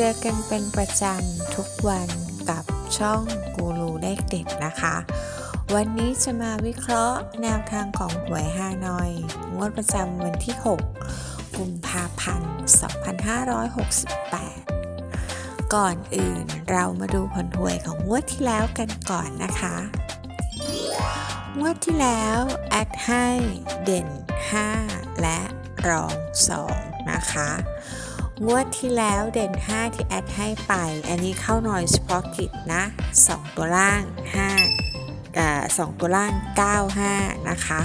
เจอกันเป็นประจำทุกวันกับช่องกูรูเลขเด็ดนะคะ วันนี้จะมาวิเคราะห์แนวทางของหวยฮานอย งวดประจำวันที่ 6 กุมภาพันธ์ 2568 ก่อนอื่นเรามาดูผลหวยของงวดที่แล้วกันก่อนนะคะ งวดที่แล้วแอดให้เด่น 5 และรอง 2 นะคะ งวดที่แล้วเด่น 5 ที่แอดให้ไป อันนี้เข้าหน่อยเฉพาะกิจนะ 2 ตัวล่าง 5 กับ 2 ตัวล่าง 9 5 นะคะ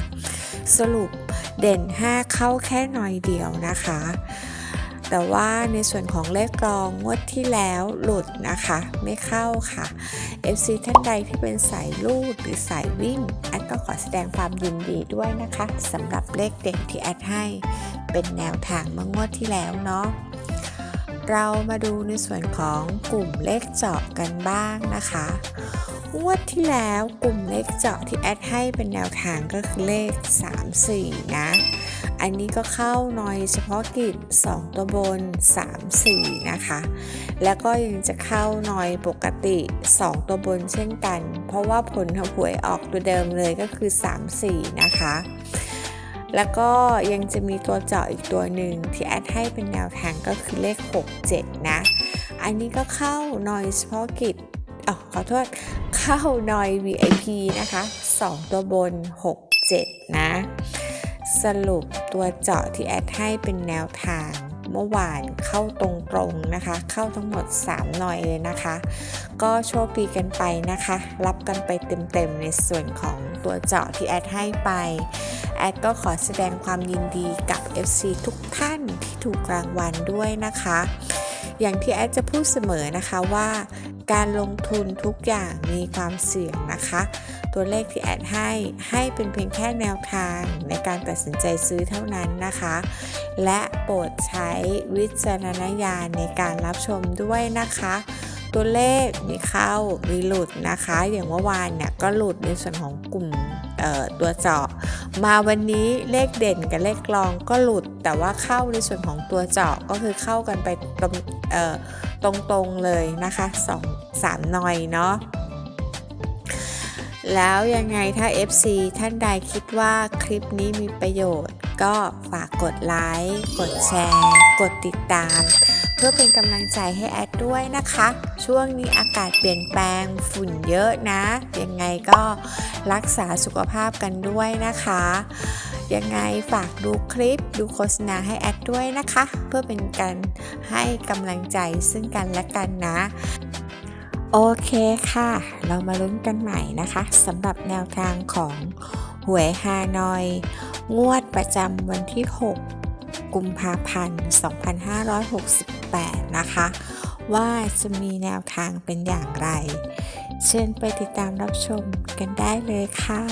สรุปเด่น 5 เข้าแค่หน่อยเดียวนะคะ แต่ว่าในส่วนของเลขรองงวดที่แล้วหลุดนะคะ ไม่เข้าค่ะ FC ท่านใดที่เป็นสายลูดหรือสายวิ่ง แอดก็ขอแสดงความยินดีด้วยนะคะสำหรับเลขเด่นที่แอดให้ เป็นแนวทางเมื่องวดที่แล้วเนาะ เรามาดูในส่วนของกลุ่มเลขเจาะกันบ้างนะคะงวดที่แล้วกลุ่มเลขเจาะที่แอดให้เป็นแนวทางก็คือเลข 3 4 นะ อันนี้ก็เข้าหน่อยเฉพาะกิจ 2 ตัวบน 3 4 นะคะ แล้วก็ยังจะเข้าหน่อยปกติ 2 ตัวบนเช่นกัน เพราะว่าผลหวยออกตัวเดิมเลยก็คือ 3 4 นะคะ แล้วก็ยังจะมีตัวเจาะอีกตัวหนึ่งที่แอดให้เป็นแนวทางก็คือเลข 6 7 นะ อันนี้ก็เข้าหน่อยเฉพาะกิจอ๋อขอโทษ เข้าหน่อย VIP นะคะ 2 ตัวบน 6 7 นะ สรุปตัวเจาะที่แอดให้เป็นแนวทาง เมื่อวานเข้าตรงๆนะคะ เข้าทั้งหมด 3 หน่อยเลยนะคะ ก็โชคดีกันไปนะคะ รับกันไปเต็มๆในส่วนของตัวเจาะที่แอดให้ไป แอดก็ขอแสดงความยินดีกับ FC ทุกท่านที่ถูกรางวัลด้วยนะคะ อย่างที่แอดจะพูดเสมอนะคะว่า การลงทุนทุกอย่างมีความเสี่ยงนะคะ ตัวเลขที่แอดให้ให้เป็นเพียงแค่แนวทางในการตัดสินใจซื้อเท่านั้นนะคะ และโปรดใช้วิจารณญาณในการรับชมด้วยนะคะตัวเลขมีเข้ามีหลุดนะคะ อย่างเมื่อวานเนี่ยก็หลุดในส่วนของกลุ่ม ตัวเจาะ มาวันนี้เลขเด่นกับเลขรองก็หลุด แต่ว่าเข้าในส่วนของตัวเจาะก็คือเข้ากันไปตรงเอ่อตรงๆเลยนะคะ2 3หน่อยเนาะแล้วยังไงถ้า FC ท่านใดคิดว่าคลิปนี้มีประโยชน์ ก็ฝากกดไลค์ กดแชร์ กดติดตาม เพื่อเป็นกำลังใจให้แอดด้วยนะคะ ช่วงนี้อากาศเปลี่ยนแปลงฝุ่นเยอะนะ ยังไงก็รักษาสุขภาพกันด้วยนะคะ ยังไงฝากดูคลิปดูโฆษณาให้แอดด้วยนะคะ เพื่อเป็นการให้กำลังใจซึ่งกันและกันนะโอเคค่ะ เรามาลุ้นกันใหม่นะคะสำหรับแนวทางของหวยฮานอย งวดประจำวันที่ 6 กุมภาพันธ์ 2568 นะคะ ว่าจะมีแนวทางเป็นอย่างไร เชิญไปติดตามรับชมกันได้เลยค่ะ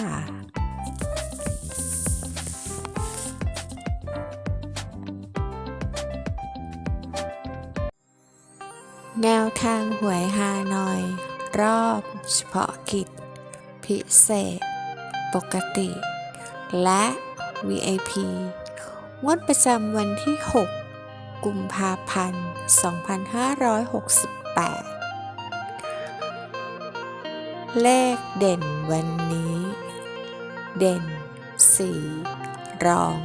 แนวทางหวยฮานอย รอบเฉพาะกิจ พิเศษ ปกติ และ VIP งวดประจำวันที่ 6 กุมภาพันธ์ 2568 เลขเด่นวันนี้ เด่น 4 รอง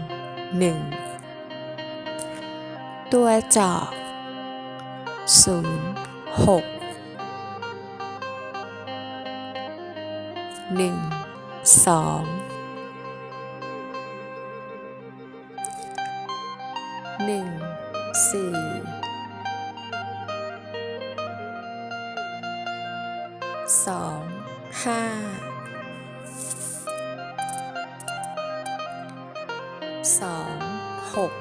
1 ตัวจาะศูนย์หกหนึ่งสองหนึ่ง สี่สองห้าสองหก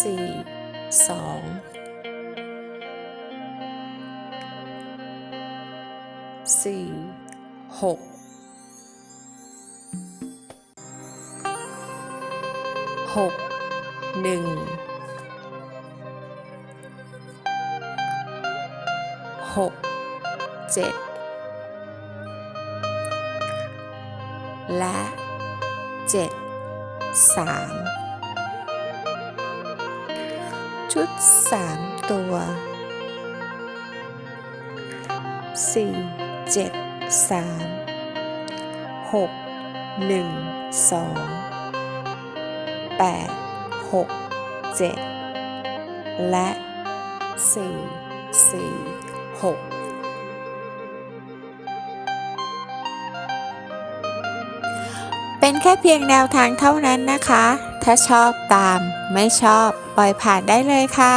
สี่สองสี่หก หกหนึ่งหกเจ็ดและเจ็ดสามชุดสามตัวสี่เจ็ดสา 8 6 7แปดหกเจ็ดและสี่สี่หกเป็นแค่เพียงแนวทางเท่านั้นนะคะ ถ้าชอบตาม ไม่ชอบ ปล่อยผ่านได้เลยค่ะ